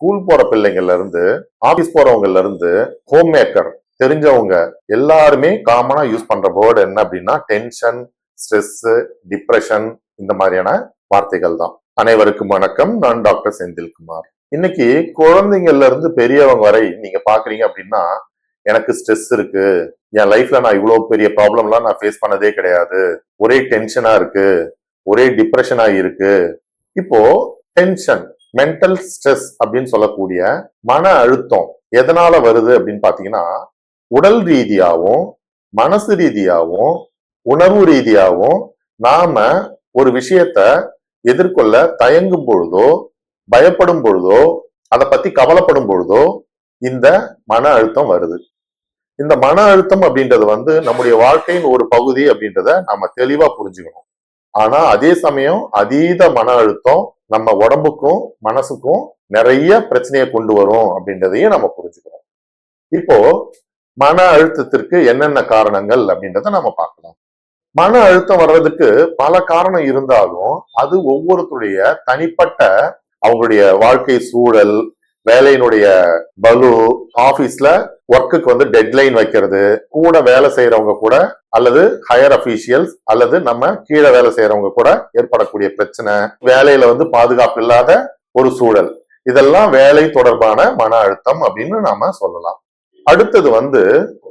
School போற பிள்ளைங்கள்ல இருந்து office போறவங்கல இருந்து ஹோம் மேக்கர் தெரிஞ்சவங்க எல்லாருமே காமனா யூஸ் பண்ற வேர்டு என்ன அப்படின்னா டென்ஷன் ஸ்ட்ரெஸ் டிப்ரெஷன் இந்த மாதிரியான வார்த்தைகள் தான். அனைவருக்கும் வணக்கம். நான் டாக்டர் செந்தில்குமார் இன்னைக்கு குழந்தைங்கள்ல இருந்து பெரியவங்க வரை நீங்க பாக்குறீங்க அப்படின்னா எனக்கு ஸ்ட்ரெஸ் இருக்கு. என் லைஃப்ல நான் இவ்வளவு பெரிய ப்ராப்ளம்லாம் நான் ஃபேஸ் பண்ணதே கிடையாது. ஒரே டென்ஷனா இருக்கு. ஒரே டிப்ரெஷனா இருக்கு. இப்போ டென்ஷன் மென்டல் ஸ்ட்ரெஸ் அப்படின்னு சொல்லக்கூடிய மன அழுத்தம் எதனால வருது அப்படின்னு பாத்தீங்கன்னா உடல் ரீதியாகவும் மனசு ரீதியாகவும் உணர்வு ரீதியாகவும் நாம ஒரு விஷயத்த எதிர்கொள்ள தயங்கும் பொழுதோ பயப்படும் பொழுதோ அதை பத்தி கவலைப்படும் பொழுதோ இந்த மன அழுத்தம் வருது. இந்த மன அழுத்தம் அப்படின்றது வந்து நம்முடைய வாழ்க்கையின் ஒரு பகுதி அப்படின்றத நம்ம தெளிவா புரிஞ்சுக்கணும். ஆனா அதே சமயம் அதீத மன அழுத்தம் நம்ம உடம்புக்கும் மனசுக்கும் நிறைய பிரச்சனையை கொண்டு வரும் அப்படின்றதையும் நம்ம புரிஞ்சுக்கிறோம். இப்போ மன அழுத்தத்திற்கு என்னென்ன காரணங்கள் அப்படின்றத நம்ம பார்க்கலாம். மன அழுத்தம் வர்றதுக்கு பல காரணம் இருந்தாலும் அது ஒவ்வொருத்தருடைய தனிப்பட்ட அவங்களுடைய வாழ்க்கை சூழல் வேலையினுடைய பலு ஆபீஸ்ல ஒர்க்குக்கு வந்து டெட்லைன் வைக்கிறது. கூட வேலை செய்யறவங்க கூட அல்லது ஹையர் அபிஷியல்ஸ் அல்லது நம்ம கீழே வேலை செய்யறவங்க கூட ஏற்படக்கூடிய பிரச்சனை வேலையில வந்து பாதுகாப்பு இல்லாத ஒரு சூழல். இதெல்லாம் வேலை தொடர்பான மன அழுத்தம் அப்படின்னு நாம சொல்லலாம். அடுத்தது வந்து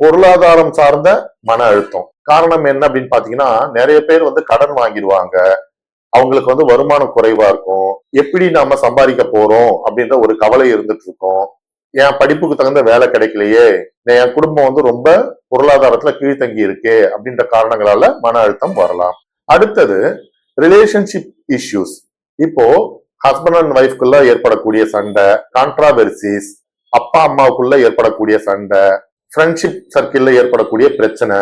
பொருளாதாரம் சார்ந்த மன அழுத்தம். காரணம் என்ன அப்படின்னு பாத்தீங்கன்னா நிறைய பேர் வந்து கடன் வாங்கிடுவாங்க. அவங்களுக்கு வந்து வருமானம் குறைவா இருக்கும். எப்படி நாம சம்பாதிக்க போறோம் அப்படின்ற ஒரு கவலை இருந்துட்டு இருக்கும். என் படிப்புக்கு தகுந்த வேலை கிடைக்கலையே. என் குடும்பம் வந்து ரொம்ப பொருளாதாரத்துல கீழ்த்தங்கி இருக்கு அப்படின்ற காரணங்களால மன அழுத்தம் வரலாம். அடுத்தது ரிலேஷன்ஷிப் இஷ்யூஸ் இப்போ ஹஸ்பண்ட் அண்ட் ஒய்ஃப்குள்ள ஏற்படக்கூடிய சண்டை கான்ட்ராவர்சிஸ் அப்பா அம்மாவுக்குள்ள ஏற்படக்கூடிய சண்டை ஃப்ரெண்ட்ஷிப் சர்க்கிள்ல ஏற்படக்கூடிய பிரச்சனை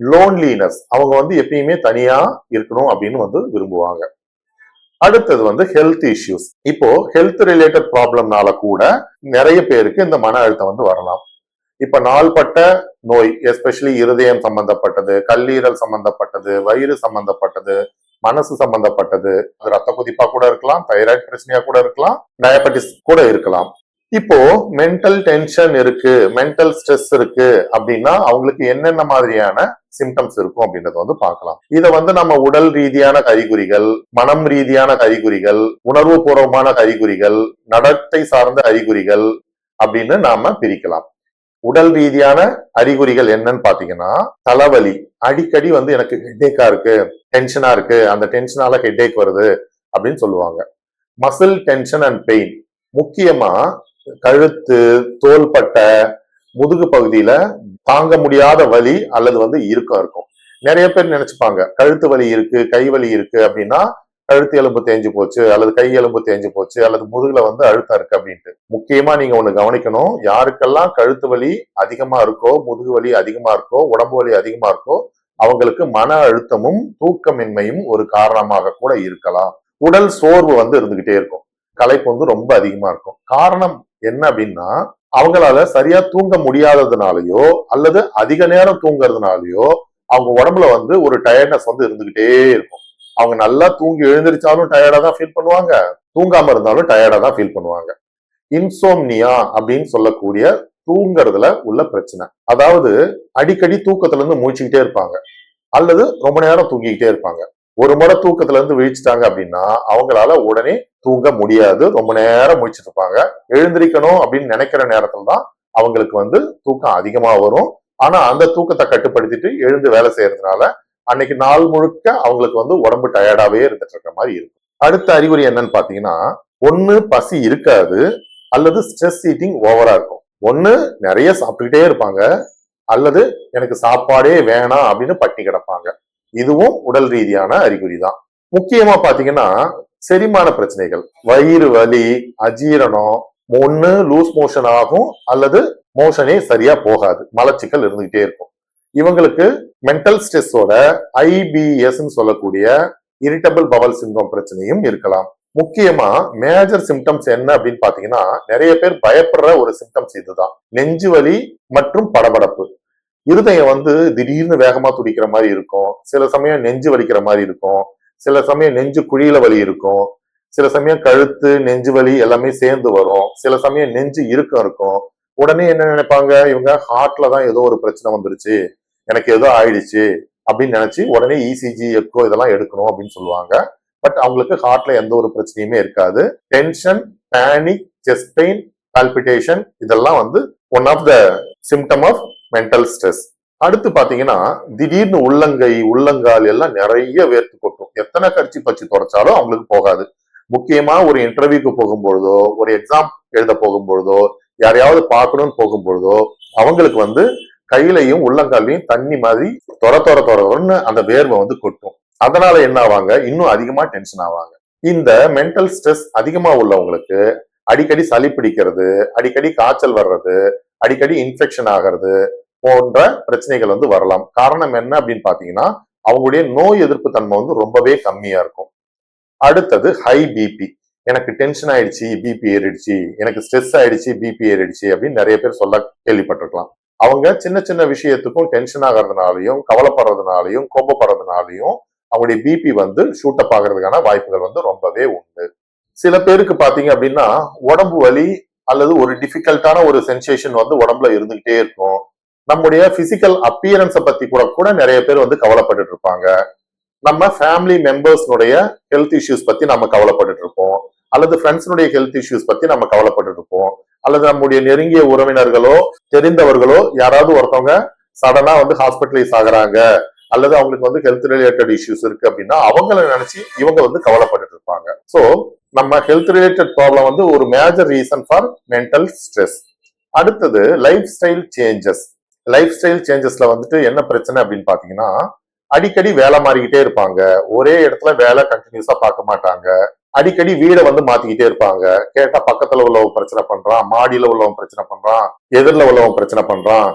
லோன்லினஸ் அவங்க வந்து எப்பயுமே தனியா இருக்கணும் அப்படின்னு வந்து விரும்புவாங்க. அடுத்தது வந்து ஹெல்த் இஷ்யூஸ் இப்போ ஹெல்த் ரிலேட்டட் ப்ராப்ளம்னால கூட நிறைய பேருக்கு இந்த மன அழுத்தம் வந்து வரலாம். இப்ப நாள்பட்ட நோய் எஸ்பெஷலி இருதயம் சம்பந்தப்பட்டது கல்லீரல் சம்பந்தப்பட்டது வயிறு சம்பந்தப்பட்டது மனசு சம்பந்தப்பட்டது அது ரத்த கொதிப்பா கூட இருக்கலாம் தைராய்டு பிரச்சனையா கூட இருக்கலாம் டயபெட்டிஸ் கூட இருக்கலாம். இப்போ மென்டல் டென்ஷன் இருக்கு மென்டல் ஸ்ட்ரெஸ் இருக்கு அப்படின்னா அவங்களுக்கு என்னென்ன மாதிரியான சிம்டம்ஸ் இருக்கும் அப்படின்றத வந்து பார்க்கலாம். இதை வந்து நம்ம உடல் ரீதியான அறிகுறிகள் மனம் ரீதியான அறிகுறிகள் உணர்வு பூர்வமான அறிகுறிகள் நடத்தை சார்ந்த அறிகுறிகள் அப்படின்னு நாம பிரிக்கலாம். உடல் ரீதியான அறிகுறிகள் என்னன்னு பாத்தீங்கன்னா தலைவலி அடிக்கடி வந்து எனக்கு ஹெட்டேக்கா இருக்கு டென்ஷனா இருக்கு அந்த டென்ஷனால ஹெட்டேக் வருது அப்படின்னு சொல்லுவாங்க. மசில் டென்ஷன் அண்ட் பெயின் முக்கியமா கழுத்து தோள்பட்டை முதுகு பகுதியில தாங்க முடியாத வலி அல்லது வந்து இறுக்கம் இருக்கும். நிறைய பேர் நினைச்சுப்பாங்க கழுத்து வலி இருக்கு கை வலி இருக்கு அப்படின்னா கழுத்து எலும்பு தேஞ்சு போச்சு அல்லது கை எலும்பு தேஞ்சு போச்சு அல்லது முதுகுல வந்து அழுத்தம் இருக்கு அப்படின்ட்டு. முக்கியமா நீங்க ஒண்ணு கவனிக்கணும் யாருக்கெல்லாம் கழுத்து வலி அதிகமா இருக்கோ முதுகு வலி அதிகமா இருக்கோ உடம்பு வலி அதிகமா இருக்கோ அவங்களுக்கு மன அழுத்தமும் தூக்கமின்மையும் ஒரு காரணமாக கூட இருக்கலாம். உடல் சோர்வு வந்து இருந்துகிட்டே இருக்கும். களைப்பு வந்து ரொம்ப அதிகமா இருக்கும். காரணம் என்ன அப்படின்னா அவங்களால சரியா தூங்க முடியாததுனாலயோ அல்லது அதிக நேரம் தூங்குறதுனாலயோ அவங்க உடம்புல வந்து ஒரு டயர்ட்னஸ் வந்து இருந்துகிட்டே இருக்கும். அவங்க நல்லா தூங்கி எழுந்திரிச்சாலும் டயர்டா தான் ஃபீல் பண்ணுவாங்க. தூங்காம இருந்தாலும் டயர்டா தான் ஃபீல் பண்ணுவாங்க. இன்சோம்னியா அப்படின்னு சொல்லக்கூடிய தூங்குறதுல உள்ள பிரச்சனை. அதாவது அடிக்கடி தூக்கத்துல இருந்து முழிச்சுக்கிட்டே இருப்பாங்க. அல்லது ரொம்ப நேரம் தூங்கிக்கிட்டே இருப்பாங்க. ஒரு முறை தூக்கத்துல இருந்து விழிச்சிட்டாங்க அப்படின்னா அவங்களால உடனே தூங்க முடியாது. ரொம்ப நேரம் முழிச்சிட்டு இருப்பாங்க. எழுந்திருக்கணும் அப்படின்னு நினைக்கிற நேரத்துல தான் அவங்களுக்கு வந்து தூக்கம் அதிகமா வரும். ஆனா அந்த தூக்கத்தை கட்டுப்படுத்திட்டு எழுந்து வேலை செய்யறதுனால அன்னைக்கு நாள் முழுக்க அவங்களுக்கு வந்து உடம்பு டயர்டாவே இருந்துட்டு இருக்கிற மாதிரி இருக்கும். அடுத்த அறிகுறி என்னன்னு பாத்தீங்கன்னா ஒண்ணு பசி இருக்காது அல்லது ஸ்ட்ரெஸ் ஈட்டிங் ஓவரா இருக்கும். ஒண்ணு நிறைய சாப்பிட்டுக்கிட்டே இருப்பாங்க அல்லது எனக்கு சாப்பாடே வேணாம் அப்படின்னு பட்டி கிடப்பாங்க. இதுவும் உடல் ரீதியான அறிகுறி தான் முக்கியமா பாத்தீங்கன்னா செரிமான பிரச்சனைகள். வயிறு வலி அஜீரணம் ஒண்ணு லூஸ் மோஷன் ஆகும் அல்லது மோஷனே சரியா போகாது. மலச்சிக்கல் இருந்துகிட்டே இருக்கும். இவங்களுக்கு மென்டல் ஸ்ட்ரெஸ்ஸோட ஐபிஎஸ் சொல்லக்கூடிய இரிட்டபிள் பவல் சிண்ட்ரோம் பிரச்சனையும் இருக்கலாம். முக்கியமா மேஜர் சிம்டம்ஸ் என்ன அப்படின்னு பாத்தீங்கன்னா நிறைய பேர் பயப்படுற ஒரு சிம்டம்ஸ் இதுதான். நெஞ்சு வலி மற்றும் படபடப்பு. இருதயம் வந்து திடீர்னு வேகமா துடிக்கிற மாதிரி இருக்கும். சில சமயம் நெஞ்சு வலிக்கிற மாதிரி இருக்கும். சில சமயம் நெஞ்சு குழியில வலி இருக்கும். சில சமயம் கழுத்து நெஞ்சு வலி எல்லாமே சேர்ந்து வரும். சில சமயம் நெஞ்சு இறுக்கம் இருக்கும். உடனே என்ன நினைப்பாங்க? இவங்க ஹார்ட்ல தான் ஏதோ ஒரு பிரச்சனை வந்துருச்சு. எனக்கு ஏதோ ஆயிடுச்சு அப்படின்னு நினைச்சு உடனே இசிஜி எக்கோ இதெல்லாம் எடுக்கணும் அப்படின்னு சொல்லுவாங்க. பட் அவங்களுக்கு ஹார்ட்ல எந்த ஒரு பிரச்சனையுமே இருக்காது. Tension panic chest pain palpitation இதெல்லாம் வந்து one of the symptom of mental stress அடுத்து பாத்தீங்கன்னா திடீர்னு உள்ளங்கை உள்ளங்கால் எல்லாம் நிறைய வேர்த்து கொட்டும். எத்தனை கடிச்சு பச்சு தொடச்சாலும் அவங்களுக்கு போகாது. முக்கியமா ஒரு இன்டர்வியூக்கு போகும்பொழுதோ ஒரு எக்ஸாம் எழுத போகும்பொழுதோ யாரையாவது பார்க்கணும்னு போகும்பொழுதோ அவங்களுக்கு வந்து கையிலையும் உள்ளங்காலையும் தண்ணி மாதிரி தொர தொர தொரன்னு அந்த வேர்வை வந்து கொட்டும். அதனால என்ன ஆவாங்க? இன்னும் அதிகமா டென்ஷன் ஆவாங்க. இந்த மென்டல் ஸ்ட்ரெஸ் அதிகமா உள்ளவங்களுக்கு அடிக்கடி சளி பிடிக்கிறது அடிக்கடி காய்ச்சல் வர்றது அடிக்கடி இன்ஃபெக்ஷன் ஆகிறது போன்ற பிரச்சனைகள் வந்து வரலாம். காரணம் என்ன அப்படின்னு பாத்தீங்கன்னா அவங்களுடைய நோய் எதிர்ப்பு தன்மை வந்து ரொம்பவே கம்மியா இருக்கும். அடுத்தது ஹை பிபி எனக்கு டென்ஷன் ஆயிடுச்சு பிபி ஏறிடுச்சு எனக்கு ஸ்ட்ரெஸ் ஆயிடுச்சு பிபி ஏறிடுச்சு அப்படின்னு நிறைய பேர் சொல்ல கேள்விப்பட்டிருக்கலாம். அவங்க சின்ன சின்ன விஷயத்துக்கும் டென்ஷன் ஆகிறதுனாலையும் கவலைப்படுறதுனாலையும் கோபப்படுறதுனாலையும் அவங்களுடைய பிபி வந்து ஷூட்டப் ஆகிறதுக்கான வாய்ப்புகள் வந்து ரொம்பவே உண்டு. சில பேருக்கு பாத்தீங்க அப்படின்னா உடம்பு வலி அல்லது ஒரு டிஃபிகல்ட்டான ஒரு சென்சேஷன் வந்து உடம்புல இருந்துகிட்டே இருக்கும். நம்முடைய பிசிக்கல் அப்பியரன்ஸை பத்தி கூட கூட நிறைய பேர் வந்து கவலைப்பட்டு இருப்பாங்க. நம்ம ஃபேமிலி மெம்பர்ஸ்னுடைய ஹெல்த் இஷ்யூஸ் பத்தி நம்ம கவலைப்பட்டு இருப்போம். அல்லது ஃப்ரெண்ட்ஸ்னுடைய ஹெல்த் இஷ்யூஸ் பத்தி நம்ம கவலைப்பட்டு இருப்போம். அல்லது நம்முடைய நெருங்கிய உறவினர்களோ தெரிந்தவர்களோ யாராவது ஒருத்தவங்க சடனா வந்து ஹாஸ்பிட்டலைஸ் ஆகுறாங்க. அல்லது அவங்களுக்கு வந்து ஹெல்த் ரிலேட்டட் இஷ்யூஸ் இருக்கு அப்படின்னா அவங்கள நினைச்சு இவங்க வந்து கவலைப்பட்டுட்டு இருப்பாங்க. ஸோ நம்ம ஹெல்த் ரிலேட்டட் ப்ராப்ளம் வந்து ஒரு major reason for mental stress அடுத்தது life style changes life style சேஞ்சஸ்ல வந்துட்டு என்ன பிரச்சனை அப்படின்னு பாத்தீங்கன்னா அடிக்கடி வேலை மாறிக்கிட்டே இருப்பாங்க. ஒரே இடத்துல வேலை கண்டினியூஸா பார்க்க மாட்டாங்க. அடிக்கடி வீடை வந்து மாத்திக்கிட்டே இருப்பாங்க. கேட்டா பக்கத்துல உள்ளவன் பிரச்சனை பண்றான் மாடியில உள்ளவன் பிரச்சனை பண்றான் எதிரில் உள்ளவன் பிரச்சனை பண்றான்.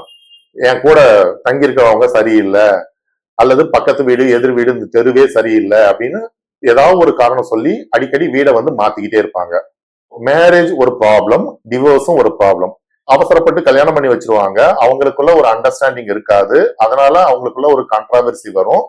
என் கூட தங்கி இருக்கிறவங்க சரியில்லை. அல்லது பக்கத்து வீடு எதிர் வீடு இந்த தெருவே சரியில்லை அப்படின்னு ஏதாவது ஒரு காரணம் சொல்லி அடிக்கடி வீடை வந்து மாத்திக்கிட்டே இருப்பாங்க. மேரேஜ் ஒரு ப்ராப்ளம் டிவோர்ஸும் ஒரு ப்ராப்ளம் அவசரப்பட்டு கல்யாணம் பண்ணி வச்சிருவாங்க. அவங்களுக்குள்ள ஒரு அண்டர்ஸ்டாண்டிங் இருக்காது. அதனால அவங்களுக்குள்ள ஒரு கான்ட்ராவர்சி வரும்.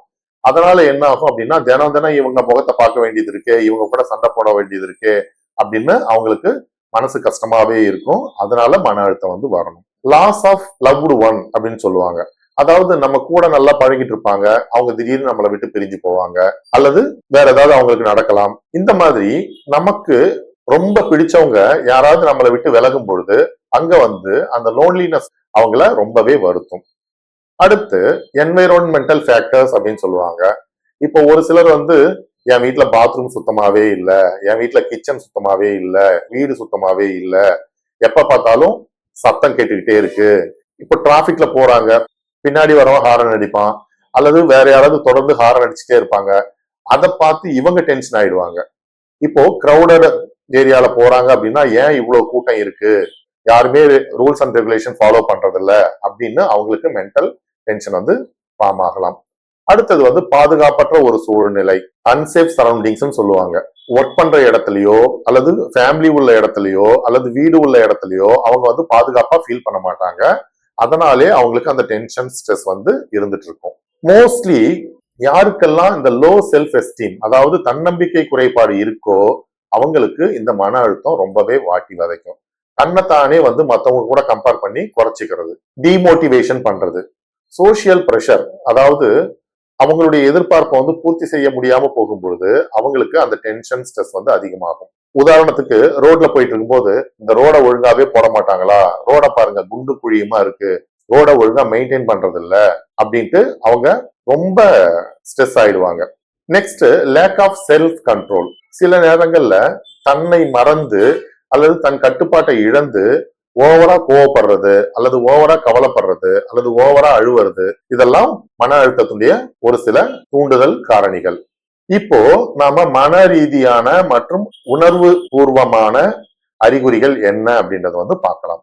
அதனால என்ன ஆகும் அப்படின்னா தினம் தினம் இவங்க முகத்தை பார்க்க வேண்டியது இருக்கு இவங்க கூட சண்டை போட வேண்டியது இருக்கு அப்படின்னு அவங்களுக்கு மனசு கஷ்டமாவே இருக்கும். அதனால மன அழுத்தம் வந்து வரணும். லாஸ் ஆஃப் லவ்டு ஒன் அப்படின்னு சொல்லுவாங்க. அதாவது நம்ம கூட நல்லா பழகிட்டு இருப்பாங்க. அவங்க திடீர்னு நம்மளை விட்டு பிரிஞ்சு போவாங்க. அல்லது வேற ஏதாவது அவங்களுக்கு நடக்கலாம். இந்த மாதிரி நமக்கு ரொம்ப பிடிச்சவங்க யாராவது நம்மளை விட்டு விலகும் பொழுது அங்க வந்து அந்த லோன்லினஸ் அவங்கள ரொம்பவே வருத்தும். அடுத்து என்வைரோன்மெண்டல் ஃபேக்டர்ஸ் அப்படின்னு சொல்லுவாங்க. இப்போ ஒரு சிலர் வந்து என் வீட்டுல பாத்ரூம் சுத்தமாவே இல்ல என் வீட்டுல கிச்சன் சுத்தமாவே இல்ல வீடு சுத்தமாவே இல்ல எப்ப பார்த்தாலும் சத்தம் கேட்டுக்கிட்டே இருக்கு. இப்போ டிராஃபிக்ல போறாங்க பின்னாடி வரவன் ஹாரன் அடிப்பான் அல்லது வேற யாராவது தொடர்ந்து ஹாரன் அடிச்சுட்டே இருப்பாங்க. அதை பார்த்து இவங்க டென்ஷன் ஆயிடுவாங்க. இப்போ கிரௌடட் ஏரியால போறாங்க அப்படின்னா ஏன் இவ்வளவு கூட்டம் இருக்கு? யாருமே ரூல்ஸ் அண்ட் ரெகுலேஷன் ஃபாலோ பண்றதில்ல அப்படின்னு அவங்களுக்கு மென்டல் டென்ஷன் வந்து ஃபார்ம் ஆகலாம். அடுத்தது வந்து பாதுகாப்பற்ற ஒரு சூழ்நிலை அன்சேஃப் சரௌண்டிங்ஸ் சொல்லுவாங்க. ஒர்க் பண்ற இடத்துலயோ அல்லது ஃபேமிலி உள்ள இடத்துலயோ அல்லது வீடு உள்ள இடத்துலயோ அவங்க வந்து பாதுகாப்பா ஃபீல் பண்ண மாட்டாங்க. அதனாலே அவங்களுக்கு அந்த டென்ஷன் ஸ்ட்ரெஸ் வந்து இருந்துட்டு இருக்கும். மோஸ்ட்லி யாருக்கெல்லாம் இந்த லோ செல்ஃப் எஸ்டீம் அதாவது தன்னம்பிக்கை குறைபாடு இருக்கோ அவங்களுக்கு இந்த மன அழுத்தம் ரொம்பவே வாட்டி வதைக்கும். தன்னைத்தானே வந்து மற்றவங்க கூட கம்பேர் பண்ணி குறைச்சிக்கிறது டிமோட்டிவேஷன் பண்றது சோசியல் ப்ரெஷர் அதாவது அவங்களுடைய எதிர்பார்ப்பை வந்து பூர்த்தி செய்ய முடியாம போகும்பொழுது அவங்களுக்கு அந்த டென்ஷன் ஸ்ட்ரெஸ் வந்து அதிகமாகும். உதாரணத்துக்கு ரோட்ல போயிட்டு இருக்கும்போது இந்த ரோட ஒழுங்காவே போட மாட்டாங்களா? ரோட பாருங்க குண்டு குழியுமா இருக்கு? ரோட ஒழுங்கா மெயின்டைன் பண்றது இல்ல அப்படின்ட்டு அவங்க ரொம்ப ஸ்ட்ரெஸ் ஆயிடுவாங்க. Next lack of self control சில நேரங்கள்ல தன்னை மறந்து அல்லது தன் கட்டுப்பாட்டை இழந்து ஓவரா கோவப்படுறது அல்லது ஓவரா கவலைப்படுறது அல்லது ஓவரா அழுவுறது இதெல்லாம் மன அழுத்தத்துடைய ஒரு சில தூண்டுதல் காரணிகள். இப்போ நாம மன ரீதியான மற்றும் உணர்வு பூர்வமான அறிகுறிகள் என்ன அப்படின்றத வந்து பார்க்கலாம்.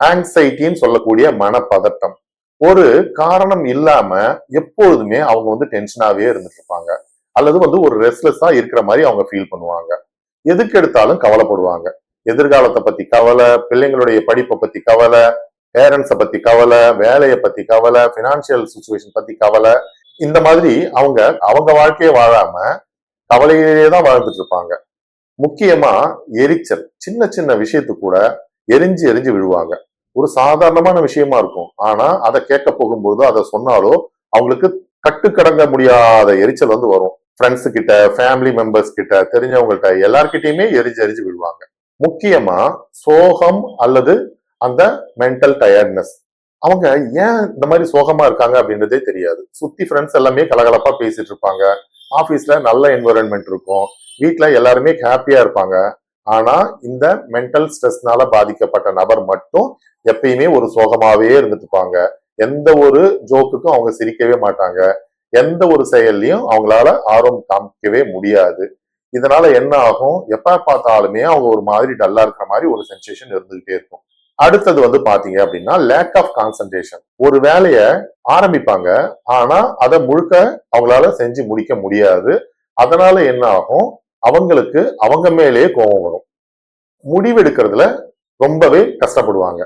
ஆங்ஸைட்டின்னு சொல்லக்கூடிய மனப்பதட்டம். ஒரு காரணம் இல்லாம எப்பொழுதுமே அவங்க வந்து டென்ஷனாவே இருந்துட்டு இருப்பாங்க. அல்லது வந்து ஒரு ரெஸ்ட்லெஸ்ஸா இருக்கிற மாதிரி அவங்க ஃபீல் பண்ணுவாங்க. எதுக்கு எடுத்தாலும் கவலைப்படுவாங்க. எதிர்காலத்தை பத்தி கவலை பிள்ளைங்களுடைய படிப்பை பத்தி கவலை பேரண்ட்ஸை பத்தி கவலை வேலையை பத்தி கவலை பினான்சியல் சுச்சுவேஷன் பத்தி கவலை. இந்த மாதிரி அவங்க அவங்க வாழ்க்கையை வாழாம கவலையிலேயே தான் வாழ்ந்துட்டு இருப்பாங்க. முக்கியமா எரிச்சல் சின்ன சின்ன விஷயத்து கூட எரிஞ்சு எரிஞ்சு விழுவாங்க. ஒரு சாதாரணமான விஷயமா இருக்கும். ஆனா அதை கேட்க போகும்போது அதை சொன்னாலோ அவங்களுக்கு கட்டுக்கடங்க முடியாத எரிச்சல் வந்து வரும். ஃப்ரெண்ட்ஸ் கிட்ட ஃபேமிலி மெம்பர்ஸ் கிட்ட தெரிஞ்சவங்கள்ட்ட எல்லார்கிட்டையுமே எரிஞ்சு எரிஞ்சு விழுவாங்க. முக்கியமா சோகம் அல்லது அந்த மென்டல் டயர்ட்னஸ் அவங்க ஏன் இந்த மாதிரி சோகமா இருக்காங்க அப்படின்றதே தெரியாது. சுத்தி ஃப்ரெண்ட்ஸ் எல்லாமே கலகலப்பா பேசிட்டு இருப்பாங்க. ஆபீஸ்ல நல்ல என்வரன்மெண்ட் இருக்கும். வீட்டில் எல்லாருமே ஹாப்பியா இருப்பாங்க. ஆனா இந்த மென்டல் ஸ்ட்ரெஸ்னால பாதிக்கப்பட்ட நபர் மட்டும் எப்பயுமே ஒரு சோகமாவே இருந்துட்டு இருப்பாங்க. எந்த ஒரு ஜோக்குக்கும் அவங்க சிரிக்கவே மாட்டாங்க. எந்த ஒரு செயல்லையும் அவங்களால ஆர்வம் காமிக்கவே முடியாது. இதனால என்ன ஆகும்? எப்ப பார்த்தாலுமே அவங்க ஒரு மாதிரி டல்லா இருக்கிற மாதிரி ஒரு சென்சேஷன் இருந்துகிட்டே இருக்கும். அடுத்தது வந்து பாத்தீங்க அப்படின்னா லேக் ஆஃப் கான்சன்ட்ரேஷன் ஒரு வேலைய ஆரம்பிப்பாங்க ஆனா அதை முழுக்க அவங்களால செஞ்சு முடிக்க முடியாது. அதனால என்ன ஆகும்? அவங்களுக்கு அவங்க மேலேயே கோபம் வரும். முடிவெடுக்கிறதுல ரொம்பவே கஷ்டப்படுவாங்க.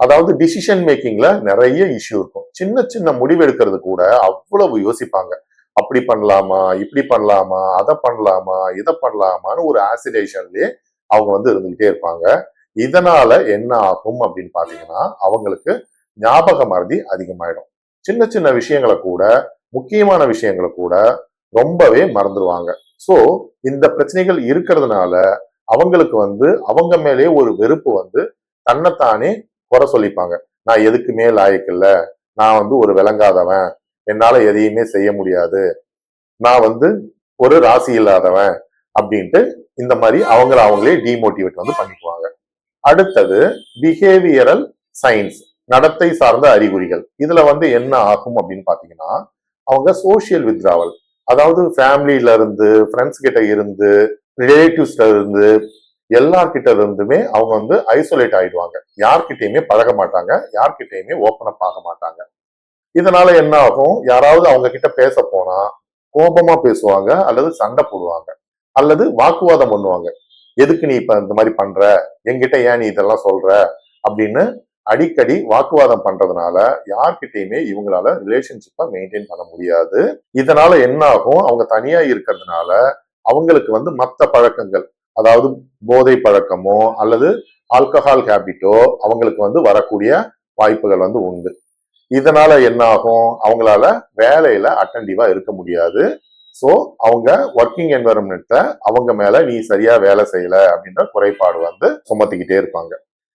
அதாவது டிசிஷன் மேக்கிங்ல நிறைய இஷ்யூ இருக்கும். சின்ன சின்ன முடிவு எடுக்கிறது கூட அவ்வளவு யோசிப்பாங்க. அப்படி பண்ணலாமா இப்படி பண்ணலாமா அதை பண்ணலாமா இதை பண்ணலாமான்னு ஒரு ஆசிடேஷன்லயே அவங்க வந்து இருந்துகிட்டே இருப்பாங்க. இதனால என்ன ஆகும் அப்படின்னு பாத்தீங்கன்னா அவங்களுக்கு ஞாபக மருதி அதிகமாயிடும். சின்ன சின்ன விஷயங்களை கூட முக்கியமான விஷயங்களை கூட ரொம்பவே மறந்துடுவாங்க ஸோ இந்த பிரச்சனைகள் இருக்கிறதுனால அவங்களுக்கு வந்து அவங்க மேலே ஒரு வெறுப்பு வந்து தன்னைத்தானே குறை சொல்லிப்பாங்க. நான் எதுக்குமே லாயக்கில்ல நான் வந்து ஒரு விளங்காதவன். என்னால எதையுமே செய்ய முடியாது. நான் வந்து ஒரு ராசி இல்லாதவன் அப்படின்ட்டு இந்த மாதிரி அவங்கள அவங்களே டிமோட்டிவேட் வந்து பண்ணிக்குவாங்க. அடுத்தது பிஹேவியரல் சயின்ஸ் நடத்தை சார்ந்த அறிகுறிகள். இதுல வந்து என்ன ஆகும் அப்படின்னு பாத்தீங்கன்னா அவங்க சோசியல் வித்ராவல் அதாவது ஃபேமிலியில இருந்து ஃப்ரெண்ட்ஸ் கிட்ட இருந்து ரிலேட்டிவ்ஸ்ல இருந்து எல்லார்கிட்ட இருந்துமே அவங்க வந்து ஐசோலேட் ஆயிடுவாங்க. யார்கிட்டயுமே பழக மாட்டாங்க. யார்கிட்டயுமே ஓப்பன் அப் ஆக மாட்டாங்க. இதனால என்ன ஆகும்? யாராவது அவங்க கிட்ட பேச போனா கோபமா பேசுவாங்க அல்லது சண்டை போடுவாங்க. அல்லது வாக்குவாதம் பண்ணுவாங்க. எதுக்கு நீ இப்ப இந்த மாதிரி பண்ற? என்கிட்ட ஏன் நீ இதெல்லாம் சொல்ற? அப்படின்னு அடிக்கடி வாக்குவாதம் பண்றதுனால யார்கிட்டயுமே இவங்களால ரிலேஷன்ஷிப்பை மெயின்டைன் பண்ண முடியாது. இதனால என்ன ஆகும்? அவங்க தனியா இருக்கிறதுனால அவங்களுக்கு வந்து மத்த பழக்கங்கள் அதாவது போதை பழக்கமோ அல்லது ஆல்கஹால் ஹேபிட்டோ அவங்களுக்கு வந்து வரக்கூடிய வாய்ப்புகள் வந்து உண்டு. இதனால என்ன ஆகும் அவங்களால வேலையில அட்டன்டிவா இருக்க முடியாது. ஸோ அவங்க ஒர்க்கிங் என்வரன்மெண்ட்ல அவங்க மேல நீ சரியா வேலை செய்யல அப்படின்ற குறைபாடு வந்து சுமத்திக்கிட்டே இருப்பாங்க.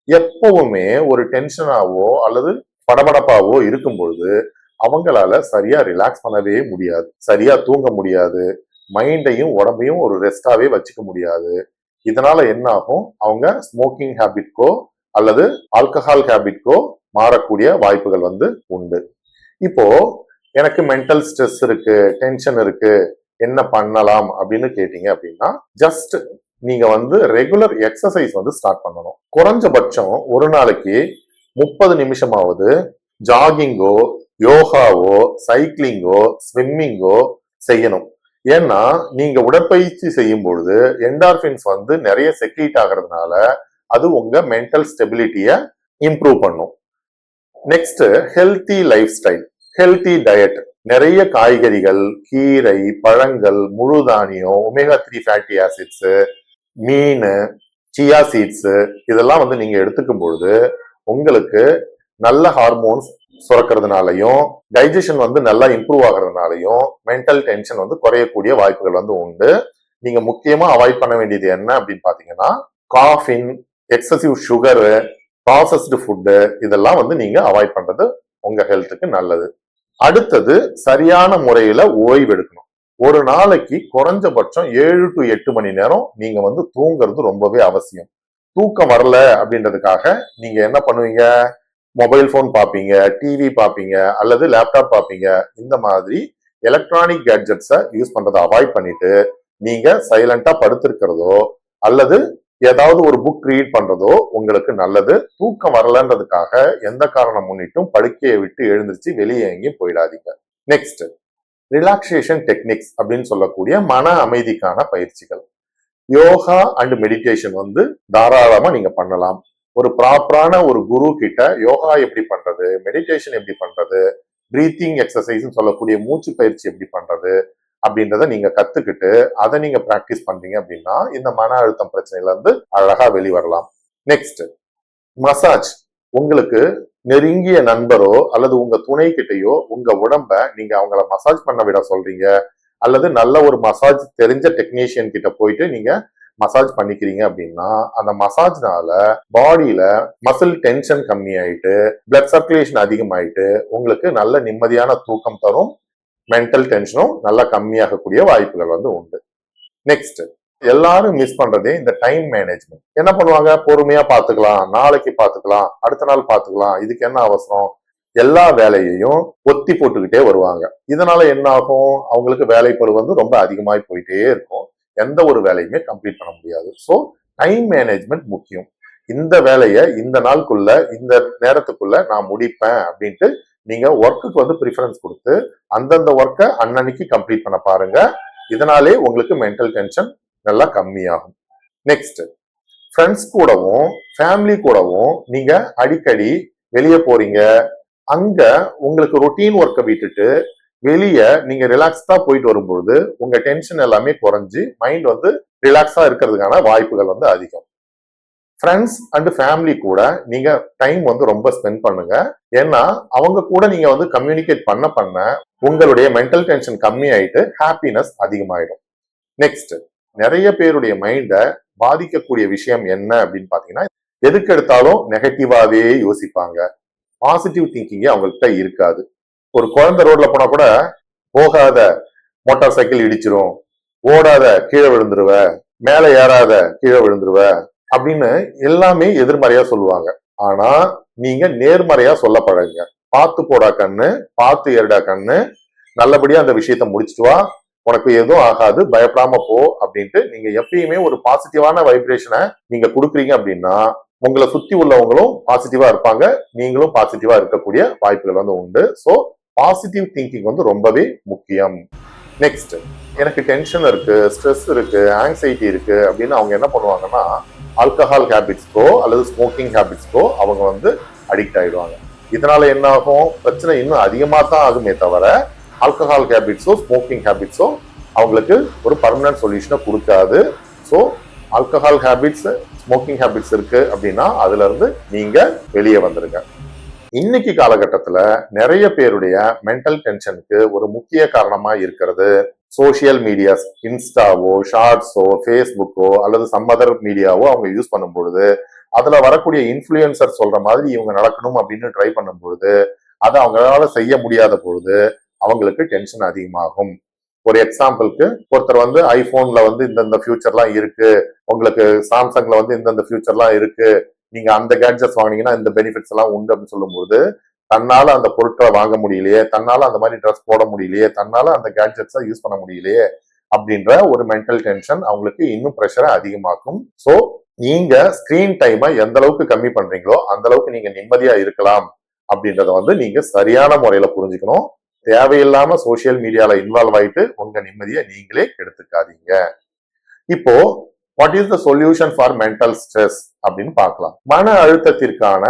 எப்பவுமே ஒரு டென்ஷனாவோ அல்லது படபடப்பாவோ இருக்கும் பொழுது அவங்களால சரியா ரிலாக்ஸ் பண்ணவே முடியாது. சரியா தூங்க முடியாது. மைண்டையும் உடம்பையும் ஒரு ரெஸ்டாவே வச்சுக்க முடியாது. இதனால என்ன ஆகும்? அவங்க ஸ்மோக்கிங் ஹேபிட்கோ அல்லது ஆல்கஹால் ஹேபிட்கோ மாறக்கூடிய வாய்ப்புகள் வந்து உண்டு. இப்போ எனக்கு மென்டல் ஸ்ட்ரெஸ் இருக்கு டென்ஷன் இருக்கு என்ன பண்ணலாம் அப்படின்னு கேட்டீங்க அப்படின்னா ஜஸ்ட் நீங்க வந்து ரெகுலர் எக்ஸசைஸ் வந்து ஸ்டார்ட் பண்ணணும். குறைஞ்சபட்சம் ஒரு நாளைக்கு முப்பது நிமிஷமாவது ஜாகிங்கோ யோகாவோ சைக்கிளிங்கோ ஸ்விம்மிங்கோ செய்யணும். ஏன்னா நீங்க உடற்பயிற்சி செய்யும் பொழுது என்டார்பின்ஸ் வந்து நிறைய செக்ரீட் ஆகிறதுனால அது உங்க மென்டல் ஸ்டெபிலிட்டியை இம்ப்ரூவ் பண்ணும். Next healthy life style healthy diet நிறைய காய்கறிகள் கீரை பழங்கள் முழு தானியம் ஒமேகா த்ரீ ஃபேட்டி ஆசிட்ஸ் மீன் சியா சீட்ஸ் இதெல்லாம் வந்து நீங்க எடுத்துக்கும் பொழுது உங்களுக்கு நல்ல ஹார்மோன்ஸ் சுரக்கிறதுனாலையும் டைஜஷன் வந்து நல்லா இம்ப்ரூவ் ஆகிறதுனாலையும் மென்டல் டென்ஷன் வந்து குறையக்கூடிய வாய்ப்புகள் வந்து உண்டு. நீங்க முக்கியமா அவாய்ட் பண்ண வேண்டியது என்ன அப்படின்னு பாத்தீங்கன்னா caffeine excessive sugar processed food இதெல்லாம் வந்து நீங்க அவாய்ட் பண்றது உங்க ஹெல்த்துக்கு நல்லது. அடுத்தது சரியான முறையில ஓய்வு எடுக்கணும். ஒரு நாளைக்கு குறைஞ்சபட்சம் ஏழு டு எட்டு மணி நேரம் நீங்க வந்து தூங்குறது ரொம்பவே அவசியம். தூக்கம் வரல அப்படின்றதுக்காக நீங்க என்ன பண்ணுவீங்க? மொபைல் ஃபோன் பார்ப்பீங்க டிவி பார்ப்பீங்க அல்லது லேப்டாப் பார்ப்பீங்க. இந்த மாதிரி எலக்ட்ரானிக் கேட்ஜெட்ஸை யூஸ் பண்ணுறதை அவாய்ட் பண்ணிட்டு நீங்கள் சைலண்டாக படுத்திருக்கிறதோ அல்லது ஏதாவது ஒரு புக் ரீட் பண்ணுறதோ உங்களுக்கு நல்லது. தூக்கம் வரலன்றதுக்காக எந்த காரணம் முன்னிட்டும் படுக்கையை விட்டு எழுந்திருச்சு வெளியே எங்கேயும் போயிடாதீங்க. நெக்ஸ்ட் ரிலாக்ஸேஷன் டெக்னிக்ஸ் அப்படின்னு சொல்லக்கூடிய மன அமைதிக்கான பயிற்சிகள். யோகா அண்ட் மெடிடேஷன் வந்து தாராளமாக நீங்கள் பண்ணலாம். ஒரு ப்ராப்பரான ஒரு குரு கிட்ட யோகா எப்படி பண்றது மெடிடேஷன் எப்படி பண்றது பிரீத்திங் எக்ஸசைஸ் சொல்லக்கூடிய மூச்சு பயிற்சி எப்படி பண்றது அப்படின்றத நீங்க கத்துக்கிட்டு அதை நீங்க பிராக்டிஸ் பண்றீங்க அப்படின்னா இந்த மன அழுத்தம் பிரச்சனையில இருந்து அழகா வெளிவரலாம். நெக்ஸ்ட் மசாஜ் உங்களுக்கு நெருங்கிய நண்பரோ அல்லது உங்க துணை கிட்டேயோ உங்க உடம்ப நீங்க அவங்கள மசாஜ் பண்ண விட சொல்றீங்க அல்லது நல்ல ஒரு மசாஜ் தெரிஞ்ச டெக்னீஷியன் கிட்ட போயிட்டு நீங்க மசாஜ் பண்ணிக்கிறீங்க அப்படின்னா அந்த மசாஜ்னால பாடியில மசில் டென்ஷன் கம்மி ஆயிட்டு பிளட் சர்க்குலேஷன் அதிகமாயிட்டு உங்களுக்கு நல்ல நிம்மதியான தூக்கம் தரும் மென்டல் டென்ஷனும் நல்லா கம்மியாகக்கூடிய வாய்ப்புகள் வந்து உண்டு. நெக்ஸ்ட் எல்லாரும் மிஸ் பண்றதே இந்த டைம் மேனேஜ்மெண்ட் என்ன பண்ணுவாங்க? பொறுமையா பாத்துக்கலாம் நாளைக்கு பாத்துக்கலாம் அடுத்த நாள் பாத்துக்கலாம் இதுக்கு என்ன அவசரம்? எல்லா வேலையையும் ஒத்தி போட்டுக்கிட்டே வருவாங்க. இதனால என்ன ஆகும்? அவங்களுக்கு வேலைப்பளு வந்து ரொம்ப அதிகமாகி போயிட்டே இருக்கும். எந்த ஒரு வேலையுமே கம்ப்ளீட் பண்ண முடியாது. ஸோ டைம் மேனேஜ்மெண்ட் முக்கியம். இந்த வேலையை இந்த நாளுக்குள்ள இந்த நேரத்துக்குள்ள நான் முடிப்பேன் அப்படின்ட்டு நீங்க ஒர்க்குக்கு வந்து ப்ரிஃபரன்ஸ் கொடுத்து அந்தந்த ஒர்க்கை அன்னன்னைக்கு கம்ப்ளீட் பண்ண பாருங்க. இதனாலே உங்களுக்கு மென்டல் டென்ஷன் நல்லா கம்மியாகும். நெக்ஸ்ட் ஃப்ரெண்ட்ஸ் கூடவும் ஃபேமிலி கூடவும் நீங்க அடிக்கடி வெளியே போறீங்க. அங்க உங்களுக்கு ரொட்டீன் ஒர்க்கை விட்டுட்டு வெளியே நீங்க ரிலாக்ஸ்டா போயிட்டு வரும்பொழுது உங்க டென்ஷன் எல்லாமே குறைஞ்சி மைண்ட் வந்து ரிலாக்ஸா இருக்கிறதுக்கான வாய்ப்புகள் வந்து அதிகம். ஃப்ரெண்ட்ஸ் அண்ட் ஃபேமிலி கூட நீங்க டைம் வந்து ரொம்ப ஸ்பெண்ட் பண்ணுங்க. ஏன்னா அவங்க கூட நீங்க வந்து கம்யூனிகேட் பண்ண பண்ண உங்களுடைய மென்டல் டென்ஷன் கம்மி ஆயிட்டு ஹாப்பினஸ் அதிகமாயிடும். நெக்ஸ்ட் நிறைய பேருடைய மைண்டை பாதிக்கக்கூடிய விஷயம் என்ன அப்படின்னு பாத்தீங்கன்னா எதுக்கு எடுத்தாலும் நெகட்டிவாவே யோசிப்பாங்க. பாசிட்டிவ் திங்கிங்கே அவங்கள்ட்ட இருக்காது. ஒரு குழந்தை ரோட்ல போனா கூட போகாத மோட்டார் சைக்கிள் இடிச்சிரும். ஓடாத கீழே விழுந்துருவ. மேலே ஏறாத கீழே விழுந்துருவ. அப்படின்னு எல்லாமே எதிர்மறையா சொல்லுவாங்க. ஆனா நீங்க நேர்மறையா சொல்ல பழகுங்க. பார்த்து போடா கண்ணு பார்த்து ஏறிடா கண்ணு. நல்லபடியா அந்த விஷயத்த முடிச்சிட்டு வா. உனக்கு எதுவும் ஆகாது பயப்படாம போ அப்படின்ட்டு நீங்க எப்பயுமே ஒரு பாசிட்டிவான வைப்ரேஷனை நீங்க கொடுக்குறீங்க அப்படின்னா உங்களை சுத்தி உள்ளவங்களும் பாசிட்டிவா இருப்பாங்க. நீங்களும் பாசிட்டிவா இருக்கக்கூடிய வாய்ப்புகள் வந்து உண்டு. ஸோ பாசிட்டிவ் திங்கிங் வந்து ரொம்பவே முக்கியம். நெக்ஸ்ட் எனக்கு டென்ஷன் இருக்கு ஸ்ட்ரெஸ் இருக்கு ஆங்ஸைட்டி இருக்கு அப்படின்னு அவங்க என்ன பண்ணுவாங்கன்னா ஆல்கஹால் ஹேபிட்ஸ்க்கோ அல்லது ஸ்மோக்கிங் ஹேபிட்ஸ்க்கோ அவங்க வந்து அடிக்ட் ஆயிடுவாங்க. இதனால என்ன ஆகும்? பிரச்சனை இன்னும் அதிகமாக தான் ஆகுமே தவிர ஆல்கஹால் ஹேபிட்ஸோ ஸ்மோக்கிங் ஹேபிட்ஸோ அவங்களுக்கு ஒரு பர்மனன்ட் சொல்யூஷனை கொடுக்காது. So alcohol habits smoking habits இருக்கு அப்படின்னா அதுல இருந்து நீங்க வெளியே வந்துருங்க. இன்னைக்கு காலகட்டத்துல நிறைய பேருடைய மென்டல் டென்ஷனுக்கு ஒரு முக்கிய காரணமா இருக்கிறது சோசியல் மீடியாஸ் இன்ஸ்டாவோ ஷார்ட்ஸோ ஃபேஸ்புக்கோ அல்லது சம்மதர் மீடியாவோ அவங்க யூஸ் பண்ணும் பொழுது அதுல வரக்கூடிய இன்ஃபுளுசர் சொல்ற மாதிரி இவங்க நடக்கணும் அப்படின்னு ட்ரை பண்ணும் பொழுது அதை அவங்களால செய்ய முடியாத பொழுது அவங்களுக்கு டென்ஷன் அதிகமாகும். ஒரு எக்ஸாம்பிளுக்கு ஒருத்தர் வந்து ஐபோன்ல வந்து இந்தந்த ஃபியூச்சர்லாம் இருக்கு உங்களுக்கு சாம்சங்ல வந்து இந்தந்த ஃபியூச்சர்லாம் இருக்கு நீங்க அந்த கேட்ஜெட்ஸ் வாங்கினீங்கன்னா இந்த பெனிஃபிட்ஸ் எல்லாம் உண்டு அப்படின்னு சொல்லும்போது தன்னால அந்த பொருட்களை வாங்க முடியலையே தன்னால அந்த மாதிரி ட்ரெஸ் போட முடியலையே தன்னால அந்த கேட்ஜெட்ஸை யூஸ் பண்ண முடியலையே அப்படின்ற ஒரு மென்டல் டென்ஷன் அவங்களுக்கு இன்னும் ப்ரெஷரை அதிகமாக்கும். ஸோ நீங்க ஸ்கிரீன் டைமை எந்த அளவுக்கு கம்மி பண்றீங்களோ அந்த அளவுக்கு நீங்க நிம்மதியா இருக்கலாம் அப்படின்றத வந்து நீங்க சரியான முறையில புரிஞ்சுக்கணும். தேவையில்லாம சோசியல் மீடியால இன்வால்வ் ஆயிட்டு உங்க நிம்மதியை நீங்களே எடுத்துக்காதீங்க இப்போ what is the solution for mental stress அப்படின்னு பார்க்கலாம். மன அழுத்தத்திற்கான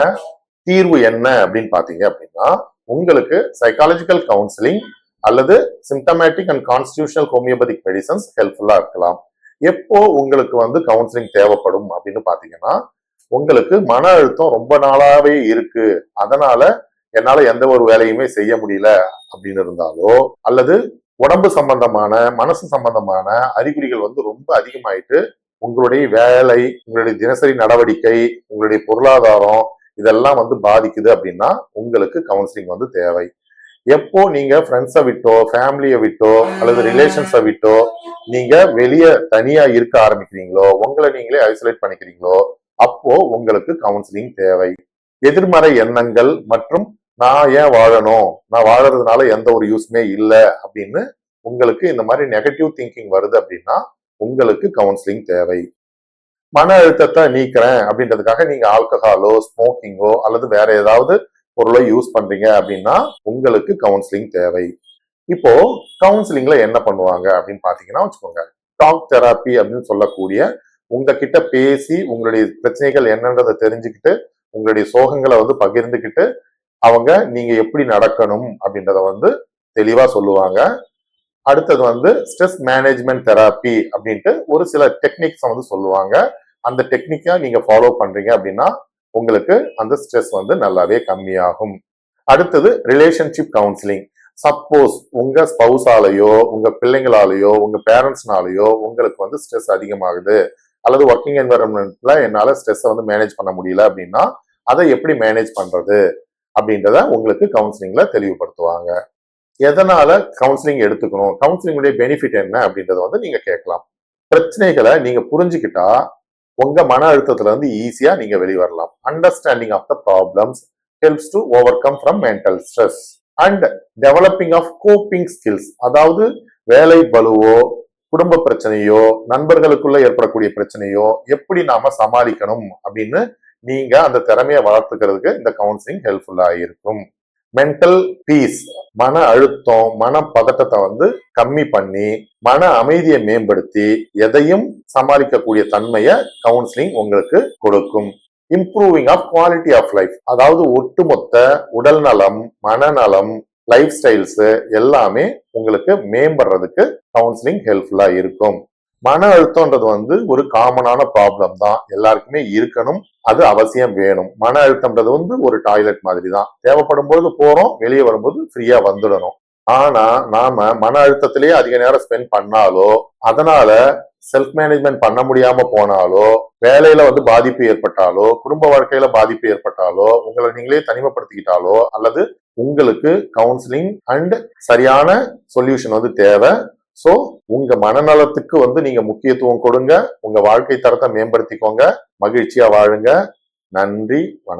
தீர்வு என்ன அப்படின்னு பாத்தீங்க அப்படின்னா உங்களுக்கு சைக்காலஜிக்கல் கவுன்சிலிங் அல்லது symptomatic and constitutional homeopathic medicines ஹெல்ப்ஃபுல்லா இருக்கலாம். எப்போ உங்களுக்கு வந்து கவுன்சிலிங் தேவைப்படும் அப்படின்னு பாத்தீங்கன்னா உங்களுக்கு மன அழுத்தம் ரொம்ப நாளாவே இருக்கு. அதனால என்னால எந்த ஒரு வேலையுமே செய்ய முடியல அப்படின்னு இருந்தாலோ அல்லது உடம்பு சம்பந்தமான மனசு சம்பந்தமான அறிகுறிகள் வந்து ரொம்ப அதிகமாயிட்டு உங்களுடைய வேலை உங்களுடைய தினசரி நடவடிக்கை உங்களுடைய பொருளாதாரம் இதெல்லாம் வந்து பாதிக்குது அப்படின்னா உங்களுக்கு கவுன்சிலிங் வந்து தேவை. எப்போ நீங்க ஃப்ரெண்ட்ஸை விட்டோ ஃபேமிலியை விட்டோ அல்லது ரிலேஷன்ஸை விட்டோ நீங்க வெளியே தனியா இருக்க ஆரம்பிக்கிறீங்களோ உங்களை நீங்களே ஐசோலேட் பண்ணிக்கிறீங்களோ அப்போ உங்களுக்கு கவுன்சிலிங் தேவை. எதிர்மறை எண்ணங்கள் மற்றும் நான் ஏன் வாழணும்? நான் வாழறதுனால எந்த ஒரு யூஸ்மே இல்லை அப்படின்னு உங்களுக்கு இந்த மாதிரி நெகட்டிவ் திங்கிங் வருது அப்படின்னா உங்களுக்கு கவுன்சிலிங் தேவை. மன அழுத்தத்தை நீக்கிறேன் அப்படின்றதுக்காக நீங்க ஆல்கஹாலோ ஸ்மோக்கிங்கோ அல்லது வேற ஏதாவது பொருளை யூஸ் பண்றீங்க அப்படின்னா உங்களுக்கு கவுன்சிலிங் தேவை. இப்போ கவுன்சிலிங்ல என்ன பண்ணுவாங்க அப்படின்னு பாத்தீங்கன்னா வச்சுக்கோங்க. டாக் தெராப்பி அப்படின்னு சொல்லக்கூடிய உங்ககிட்ட பேசி உங்களுடைய பிரச்சனைகள் என்னன்றதை தெரிஞ்சுக்கிட்டு உங்களுடைய சோகங்களை வந்து பகிர்ந்துக்கிட்டு அவங்க நீங்க எப்படி நடக்கணும் அப்படின்றத வந்து தெளிவா சொல்லுவாங்க. அடுத்தது வந்து ஸ்ட்ரெஸ் மேனேஜ்மெண்ட் தெராப்பி அப்படின்ட்டு ஒரு சில டெக்னிக்ஸ் வந்து சொல்லுவாங்க. அந்த டெக்னிக்கை நீங்க ஃபாலோ பண்றீங்க அப்படின்னா உங்களுக்கு அந்த ஸ்ட்ரெஸ் வந்து நல்லாவே கம்மியாகும். அடுத்தது ரிலேஷன்ஷிப் கவுன்சிலிங் சப்போஸ் உங்க ஸ்பௌஸாலேயோ உங்க பிள்ளைங்களாலேயோ உங்க பேரண்ட்ஸ்னாலேயோ உங்களுக்கு வந்து ஸ்ட்ரெஸ் அதிகமாகுது. அல்லது ஒர்க்கிங் என்வரன்மெண்ட்ல என்னால ஸ்ட்ரெஸ்ஸை வந்து மேனேஜ் பண்ண முடியல அப்படின்னா அதை எப்படி மேனேஜ் பண்றது அப்படின்றத உங்களுக்கு கவுன்சிலிங்ல தெளிவுபடுத்துவாங்க. எதனால கவுன்சிலிங் எடுத்துக்கணும்? கவுன்சிலிங்குடைய பெனிஃபிட் என்ன அப்படின்றத வந்து நீங்க கேட்கலாம். பிரச்சனைகளை நீங்க புரிஞ்சுக்கிட்டா உங்க மன அழுத்தத்துல இருந்து ஈஸியா நீங்க வெளிவரலாம் understanding of the problems helps to overcome from mental stress and developing of coping skills அதாவது வேலை பலுவோ குடும்ப பிரச்சனையோ நண்பர்களுக்குள்ள ஏற்படக்கூடிய பிரச்சனையோ எப்படி நாம சமாளிக்கணும் அப்படின்னு நீங்க அந்த திறமையை வளர்த்துக்கிறதுக்கு இந்த கவுன்சிலிங் ஹெல்ப்ஃபுல்லா இருக்கும் மென்டல் பீஸ் மன அழுத்தம் மன பதட்டத்தை வந்து கம்மி பண்ணி மன அமைதியை மேம்படுத்தி எதையும் சமாளிக்கக்கூடிய தன்மையை கவுன்சிலிங் உங்களுக்கு கொடுக்கும். Improving of quality of life அதாவது ஒட்டுமொத்த உடல் நலம் மனநலம் லைஃப் ஸ்டைல்ஸ் எல்லாமே உங்களுக்கு மேம்படுறதுக்கு கவுன்சிலிங் ஹெல்ப்ஃபுல்லா இருக்கும். மன அழுத்தம்ன்றது வந்து ஒரு காமனான ப்ராப்ளம் தான். எல்லாருக்குமே இருக்கணும். அது அவசியம் வேணும். மன அழுத்தம்ன்றது வந்து ஒரு டாய்லெட் மாதிரி தான் தேவைப்படும் பொழுது போறோம். வெளியே வரும்போது ஃப்ரீயா வந்துடணும். ஆனா நாம மன அழுத்தத்திலேயே அதிக நேரம் ஸ்பெண்ட் பண்ணாலோ அதனால செல்ஃப் மேனேஜ்மெண்ட் பண்ண முடியாம போனாலோ வேலையில வந்து பாதிப்பு ஏற்பட்டாலோ குடும்ப வாழ்க்கையில பாதிப்பு ஏற்பட்டாலோ உங்களை நீங்களே தனிமைப்படுத்திக்கிட்டாலோ அல்லது உங்களுக்கு கவுன்சிலிங் அண்ட் சரியான சொல்யூஷன் வந்து தேவை. சோ உங்க மனநலத்துக்கு வந்து நீங்க முக்கியத்துவம் கொடுங்க. உங்க வாழ்க்கை தரத்தை மேம்படுத்திக்கோங்க. மகிழ்ச்சியா வாழுங்க. நன்றி. வணக்கம்.